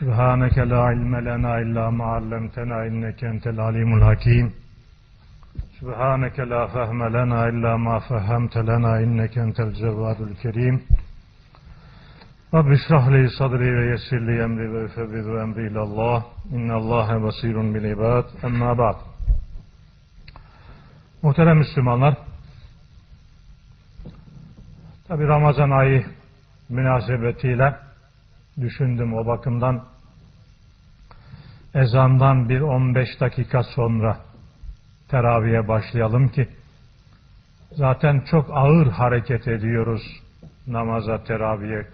سبحانك لا علم لنا إلا ما علمتنا إنك أنت العليم الحكيم سبحانك لا فهم لنا إلا ما فهمت لنا إنك أنت الجواد الكريم رب اشرح لي صدري ويسر لي أمري ويفوض أمري إلى الله إن الله بصير بالعباد أما بعد Muhterem Müslümanlar, tabi Ramazan ayı münasebetiyle düşündüm o bakımdan ezandan bir 15 dakika sonra teraviye başlayalım ki zaten çok ağır hareket ediyoruz namaza, teraviye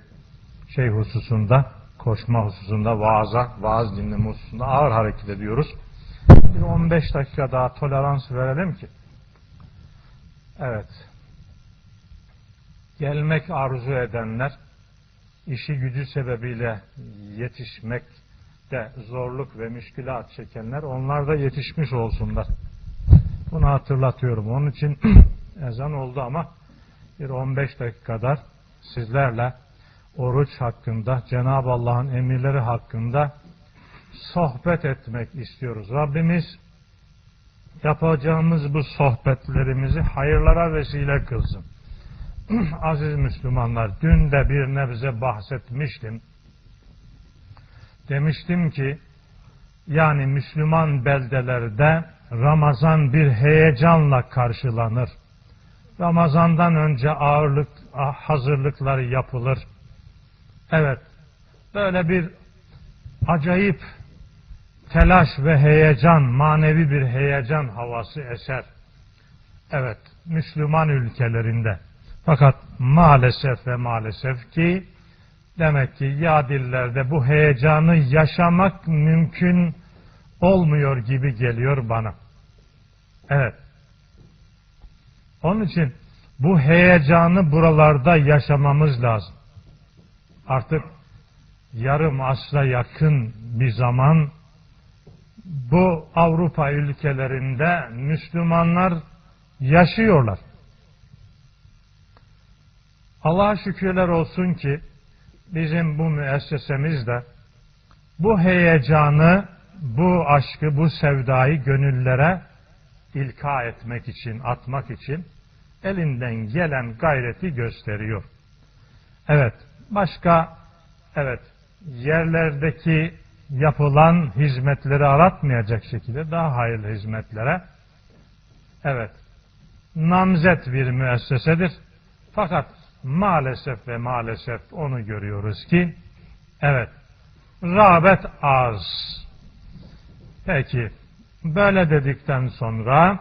şey hususunda, koşma hususunda, vaaza, vaaz dinleme hususunda ağır hareket ediyoruz. Bir 15 dakika daha tolerans verelim ki Evet. Gelmek arzu edenler, işi gücü sebebiyle yetişmekte zorluk ve müşkilat çekenler, onlar da yetişmiş olsunlar. Bunu hatırlatıyorum. Onun için ezan oldu ama bir 15 dakika kadar sizlerle oruç hakkında, Cenab-ı Allah'ın emirleri hakkında sohbet etmek istiyoruz. Rabbimiz yapacağımız bu sohbetlerimizi hayırlara vesile kılsın. Aziz Müslümanlar, dün de bir nebze bahsetmiştim. Demiştim ki, yani Müslüman beldelerde Ramazan bir heyecanla karşılanır. Ramazandan önce ağırlık hazırlıklar yapılır. Evet, böyle bir acayip telaş ve heyecan, manevi bir heyecan havası eser. Evet, Müslüman ülkelerinde. Fakat maalesef ve maalesef ki demek ki ya dillerde bu heyecanı yaşamak mümkün olmuyor gibi geliyor bana. Evet. Onun için bu heyecanı buralarda yaşamamız lazım. Artık yarım asra yakın bir zaman bu Avrupa ülkelerinde Müslümanlar yaşıyorlar. Allah'a şükürler olsun ki bizim bu müessesemizde bu heyecanı, bu aşkı, bu sevdayı gönüllere ilka etmek için, atmak için elinden gelen gayreti gösteriyor. Evet, başka evet yerlerdeki yapılan hizmetleri aratmayacak şekilde daha hayırlı hizmetlere evet namzet bir müessesedir. Fakat maalesef ve maalesef onu görüyoruz ki evet rağbet az. Peki böyle dedikten sonra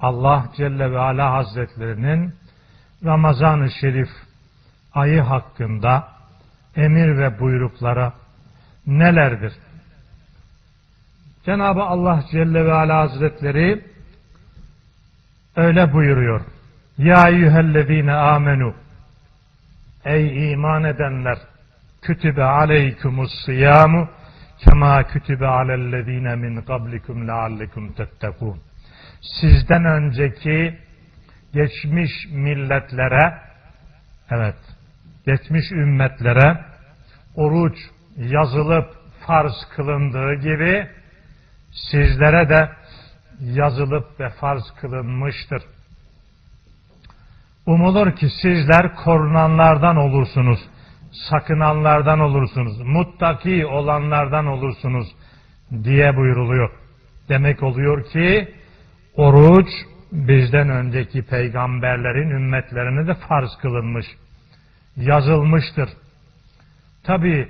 Allah Celle ve Ala Hazretlerinin Ramazan-ı Şerif ayı hakkında emir ve buyruklara nelerdir? Cenab-ı Allah Celle ve Ala Hazretleri öyle buyuruyor. Ya eyyühellezine amenu Ey iman edenler kütübe aleykumus siyamu kema kütübe alellezine min kablikum leallekum tettekun Sizden önceki geçmiş milletlere evet geçmiş ümmetlere oruç yazılıp farz kılındığı gibi sizlere de yazılıp ve farz kılınmıştır. Umulur ki sizler korunanlardan olursunuz, sakınanlardan olursunuz, muttaki olanlardan olursunuz diye buyuruluyor. Demek oluyor ki oruç bizden önceki peygamberlerin ümmetlerine de farz kılınmış, yazılmıştır. Tabi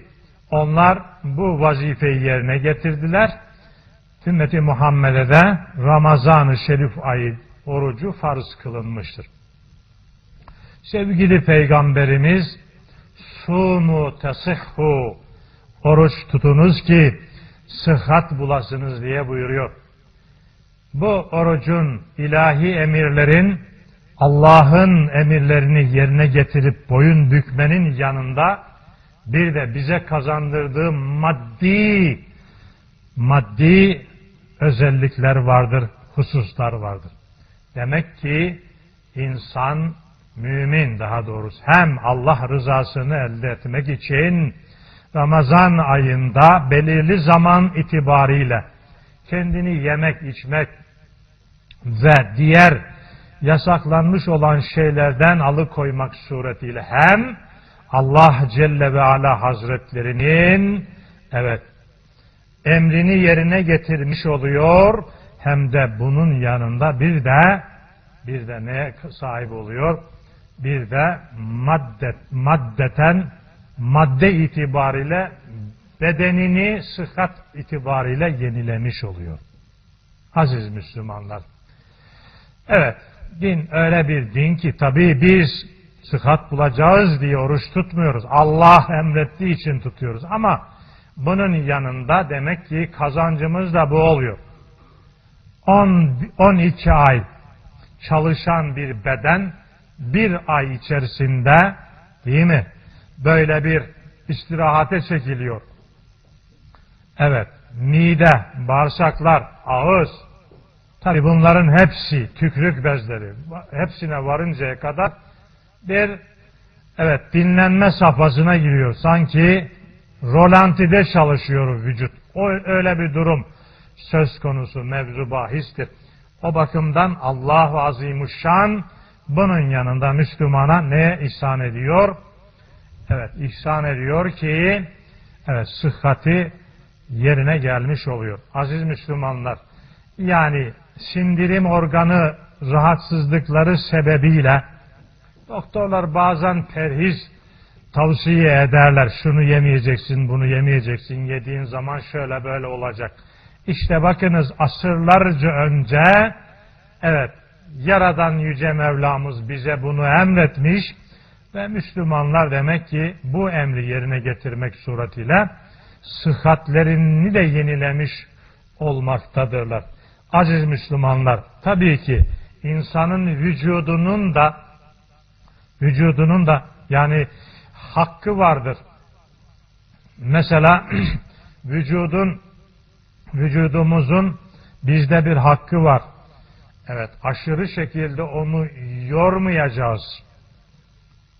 onlar bu vazifeyi yerine getirdiler. Ümmeti Muhammed'e de Ramazan-ı Şerif ayı orucu farz kılınmıştır. Sevgili Peygamberimiz sumu tesihhu oruç tutunuz ki sıhhat bulasınız diye buyuruyor. Bu orucun ilahi emirlerin Allah'ın emirlerini yerine getirip boyun bükmenin yanında bir de bize kazandırdığı maddi maddi özellikler vardır, hususlar vardır. Demek ki insan mümin daha doğrusu hem Allah rızasını elde etmek için Ramazan ayında belirli zaman itibariyle kendini yemek, içmek ve diğer yasaklanmış olan şeylerden alıkoymak suretiyle hem Allah Celle ve Ala Hazretlerinin evet emrini yerine getirmiş oluyor hem de bunun yanında bir de bir de neye sahip oluyor? Bir de maddet, maddeten madde itibariyle bedenini sıhhat itibariyle yenilemiş oluyor. Aziz Müslümanlar. Evet, din öyle bir din ki tabii biz sıhhat bulacağız diye oruç tutmuyoruz. Allah emrettiği için tutuyoruz ama bunun yanında demek ki kazancımız da bu oluyor. 10, 12 ay çalışan bir beden bir ay içerisinde değil mi? Böyle bir istirahate çekiliyor. Evet, mide, bağırsaklar, ağız, tabi bunların hepsi tükrük bezleri, hepsine varıncaya kadar bir evet dinlenme safhasına giriyor. Sanki rolantide çalışıyor vücut. O öyle bir durum söz konusu mevzu bahistir. O bakımdan Allah-u Azimuşşan bunun yanında Müslümana ne ihsan ediyor? Evet, ihsan ediyor ki evet sıhhati yerine gelmiş oluyor. Aziz Müslümanlar, yani sindirim organı rahatsızlıkları sebebiyle doktorlar bazen perhiz tavsiye ederler. Şunu yemeyeceksin, bunu yemeyeceksin. Yediğin zaman şöyle böyle olacak. İşte bakınız asırlarca önce evet Yaradan Yüce Mevlamız bize bunu emretmiş ve Müslümanlar demek ki bu emri yerine getirmek suretiyle sıhhatlerini de yenilemiş olmaktadırlar. Aziz Müslümanlar, tabii ki insanın vücudunun da vücudunun da yani hakkı vardır. Mesela vücudun vücudumuzun bizde bir hakkı var. Evet, aşırı şekilde onu yormayacağız.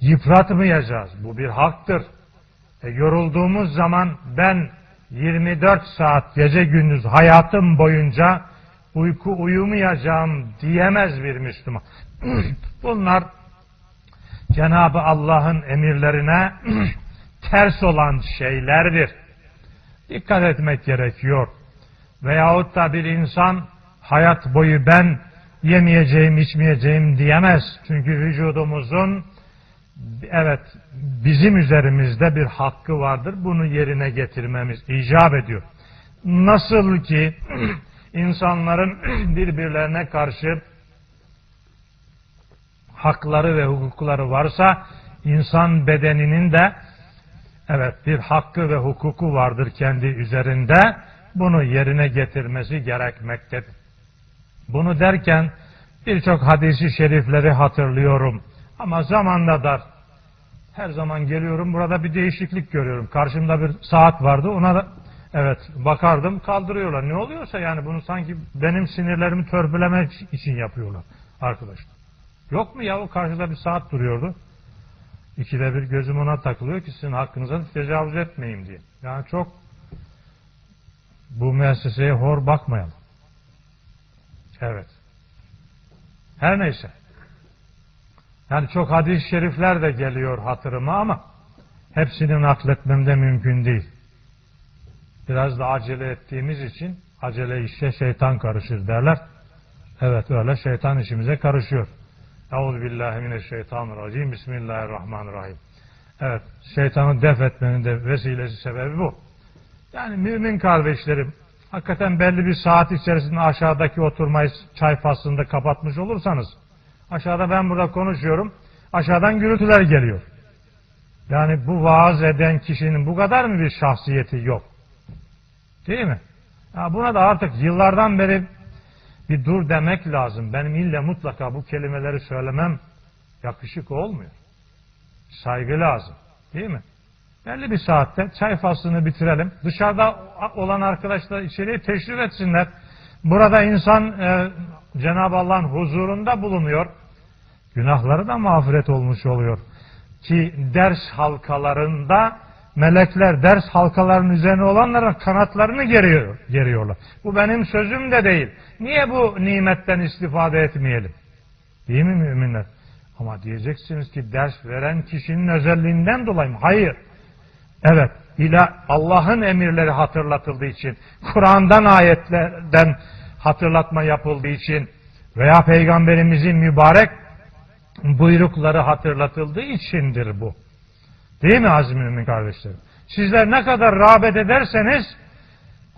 Yıpratmayacağız. Bu bir haktır. E, yorulduğumuz zaman ben 24 saat gece gündüz hayatım boyunca uyku uyumayacağım diyemez bir Müslüman. Bunlar Cenab-ı Allah'ın emirlerine ters olan şeylerdir. Dikkat etmek gerekiyor. Veyahut da bir insan hayat boyu ben yemeyeceğim, içmeyeceğim diyemez. Çünkü vücudumuzun evet bizim üzerimizde bir hakkı vardır. Bunu yerine getirmemiz icap ediyor. Nasıl ki insanların birbirlerine karşı hakları ve hukukları varsa insan bedeninin de evet bir hakkı ve hukuku vardır kendi üzerinde. Bunu yerine getirmesi gerekmektedir. Bunu derken birçok hadisi şerifleri hatırlıyorum. Ama zamanda dar. Her zaman geliyorum burada bir değişiklik görüyorum. Karşımda bir saat vardı ona da evet bakardım kaldırıyorlar. Ne oluyorsa yani bunu sanki benim sinirlerimi törpülemek için yapıyorlar arkadaşlar. Yok mu ya o karşıda bir saat duruyordu. İkide bir gözüm ona takılıyor ki sizin hakkınıza tecavüz etmeyeyim diye. Yani çok bu müesseseye hor bakmayalım. Evet. Her neyse. Yani çok hadis-i şerifler de geliyor hatırıma ama hepsini nakletmem de mümkün değil. Biraz da acele ettiğimiz için acele işe şeytan karışır derler. Evet öyle şeytan işimize karışıyor. Euzubillahimineşşeytanirracim. Bismillahirrahmanirrahim. Evet, şeytanı def etmenin de vesilesi sebebi bu. Yani mümin kardeşlerim, hakikaten belli bir saat içerisinde aşağıdaki oturmayı çay faslında kapatmış olursanız, aşağıda ben burada konuşuyorum, aşağıdan gürültüler geliyor. Yani bu vaaz eden kişinin bu kadar mı bir şahsiyeti yok? Değil mi? Ya buna da artık yıllardan beri bir dur demek lazım. Benim ille mutlaka bu kelimeleri söylemem yakışık olmuyor. Saygı lazım. Değil mi? Belli bir saatte çay faslını bitirelim. Dışarıda olan arkadaşlar içeriye teşrif etsinler. Burada insan e, Cenab-ı Allah'ın huzurunda bulunuyor. Günahları da mağfiret olmuş oluyor. Ki ders halkalarında melekler ders halkalarının üzerine olanlara kanatlarını geriyor, geriyorlar. Bu benim sözüm de değil. Niye bu nimetten istifade etmeyelim? Değil mi müminler? Ama diyeceksiniz ki ders veren kişinin özelliğinden dolayı mı? Hayır. Evet, ila Allah'ın emirleri hatırlatıldığı için, Kur'an'dan ayetlerden hatırlatma yapıldığı için veya Peygamberimizin mübarek buyrukları hatırlatıldığı içindir bu. Değil mi aziz mümin kardeşlerim? Sizler ne kadar rağbet ederseniz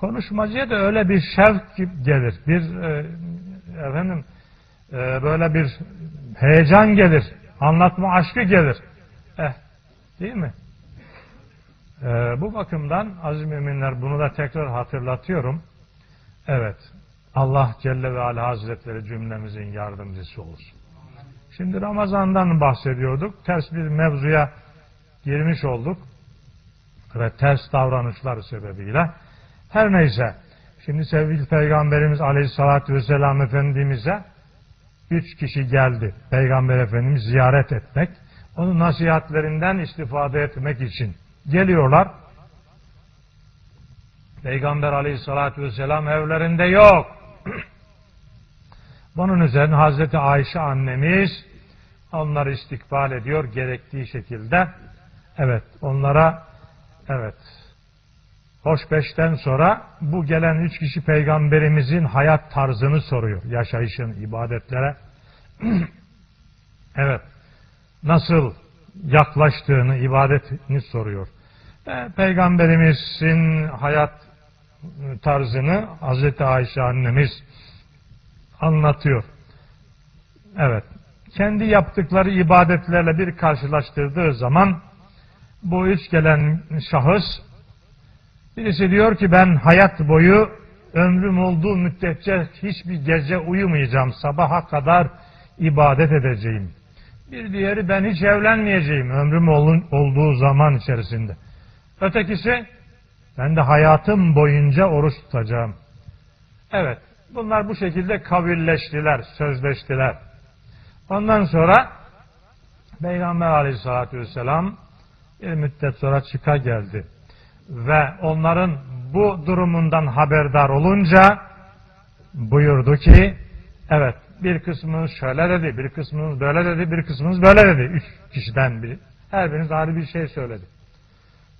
konuşmacıya da öyle bir şevk gelir. Bir e, efendim e, böyle bir heyecan gelir. Anlatma aşkı gelir. Eh, değil mi? E, bu bakımdan aziz müminler bunu da tekrar hatırlatıyorum. Evet. Allah Celle ve Ala Hazretleri cümlemizin yardımcısı olsun. Şimdi Ramazan'dan bahsediyorduk. Ters bir mevzuya girmiş olduk. Ve ters davranışlar sebebiyle. Her neyse. Şimdi sevgili Peygamberimiz Aleyhisselatü Vesselam Efendimiz'e üç kişi geldi. Peygamber Efendimiz ziyaret etmek. Onun nasihatlerinden istifade etmek için. Geliyorlar. Peygamber Aleyhisselatü Vesselam evlerinde yok. Bunun üzerine Hazreti Ayşe annemiz onları istikbal ediyor gerektiği şekilde. Evet onlara evet hoş beşten sonra bu gelen üç kişi peygamberimizin hayat tarzını soruyor. Yaşayışın, ibadetlere. evet nasıl yaklaştığını, ibadetini soruyor. Ve peygamberimizin hayat tarzını Hazreti Ayşe annemiz anlatıyor. Evet. Kendi yaptıkları ibadetlerle bir karşılaştırdığı zaman bu üç gelen şahıs birisi diyor ki ben hayat boyu ömrüm olduğu müddetçe hiçbir gece uyumayacağım. Sabaha kadar ibadet edeceğim. Bir diğeri ben hiç evlenmeyeceğim ömrüm olduğu zaman içerisinde. Ötekisi ben de hayatım boyunca oruç tutacağım. Evet, bunlar bu şekilde kavilleştiler, sözleştiler. Ondan sonra Peygamber aleyhissalatü vesselam bir müddet sonra çıka geldi. Ve onların bu durumundan haberdar olunca buyurdu ki, evet bir kısmınız şöyle dedi, bir kısmınız böyle dedi, bir kısmınız böyle dedi. Üç kişiden biri. Her biriniz ayrı bir şey söyledi.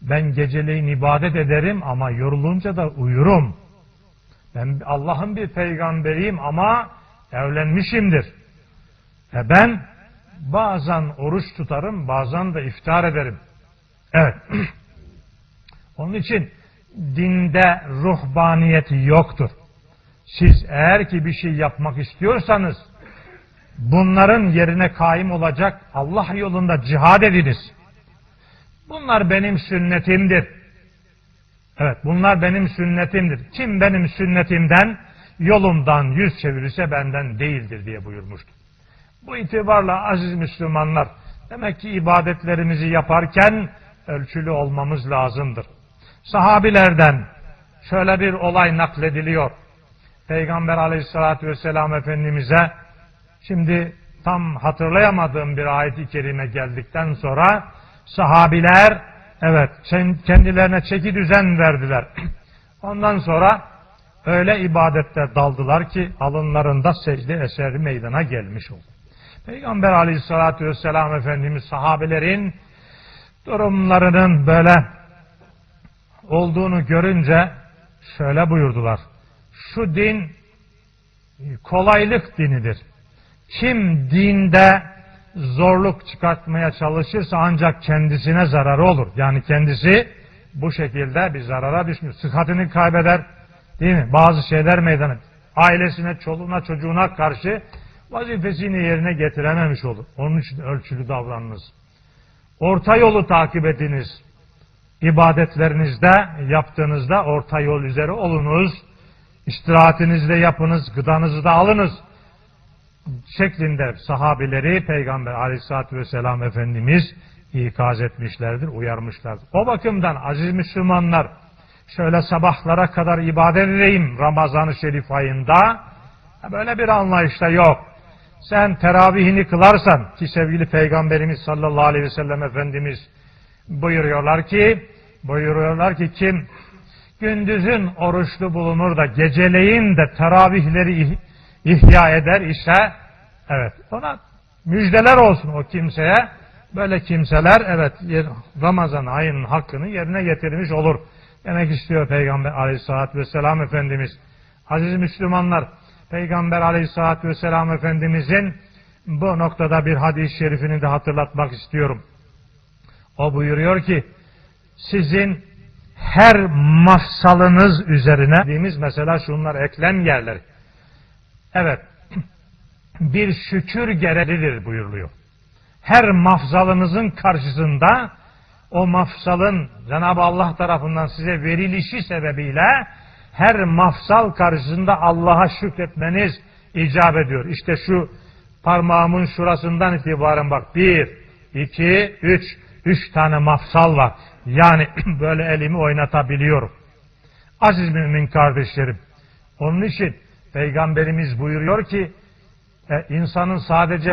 Ben geceleyin ibadet ederim ama yorulunca da uyurum. Ben Allah'ın bir peygamberiyim ama evlenmişimdir. E ben bazen oruç tutarım, bazen de iftar ederim. Evet. Onun için dinde ruhbaniyet yoktur. Siz eğer ki bir şey yapmak istiyorsanız bunların yerine kaim olacak Allah yolunda cihad ediniz. Bunlar benim sünnetimdir. Evet bunlar benim sünnetimdir. Kim benim sünnetimden yolumdan yüz çevirirse benden değildir diye buyurmuştu. Bu itibarla aziz Müslümanlar demek ki ibadetlerimizi yaparken ölçülü olmamız lazımdır. Sahabilerden şöyle bir olay naklediliyor. Peygamber aleyhissalatü vesselam Efendimiz'e şimdi tam hatırlayamadığım bir ayet-i kerime geldikten sonra sahabiler evet kendilerine çeki düzen verdiler. Ondan sonra öyle ibadette daldılar ki alınlarında secde eseri meydana gelmiş oldu. Peygamber aleyhissalatü vesselam Efendimiz sahabelerin durumlarının böyle olduğunu görünce şöyle buyurdular. Şu din kolaylık dinidir. Kim dinde zorluk çıkartmaya çalışırsa ancak kendisine zararı olur. Yani kendisi bu şekilde bir zarara düşmüş. Sıhhatini kaybeder. Değil mi? Bazı şeyler meydana. Ailesine, çoluğuna, çocuğuna karşı vazifesini yerine getirememiş olur. Onun için ölçülü davranınız. Orta yolu takip ediniz. İbadetlerinizde, yaptığınızda orta yol üzere olunuz. İstirahatinizde yapınız, gıdanızı da alınız. Şeklinde sahabileri Peygamber aleyhissalatü vesselam Efendimiz ikaz etmişlerdir, uyarmışlardır. O bakımdan aziz Müslümanlar şöyle sabahlara kadar ibadet edeyim Ramazan-ı Şerif ayında böyle bir anlayışta yok. Sen teravihini kılarsan ki sevgili Peygamberimiz sallallahu aleyhi ve sellem Efendimiz buyuruyorlar ki Buyuruyorlar ki kim gündüzün oruçlu bulunur da geceleyin de teravihleri ih- ihya eder ise evet ona müjdeler olsun o kimseye. Böyle kimseler evet Ramazan ayının hakkını yerine getirmiş olur. Demek istiyor Peygamber aleyhissalatü vesselam Efendimiz. Aziz Müslümanlar, Peygamber aleyhissalatü vesselam Efendimizin bu noktada bir hadis-i şerifini de hatırlatmak istiyorum. O buyuruyor ki, sizin her mafsalınız üzerine dediğimiz mesela şunlar eklem yerleri. Evet, bir şükür gereğidir buyuruluyor. Her mafzalınızın karşısında o mafsalın Cenab-ı Allah tarafından size verilişi sebebiyle her mafsal karşısında Allah'a şükretmeniz icap ediyor. İşte şu parmağımın şurasından itibaren bak bir, iki, üç, üç tane mafsal var. Yani böyle elimi oynatabiliyorum. Aziz mümin kardeşlerim, onun için Peygamberimiz buyuruyor ki, e, insanın sadece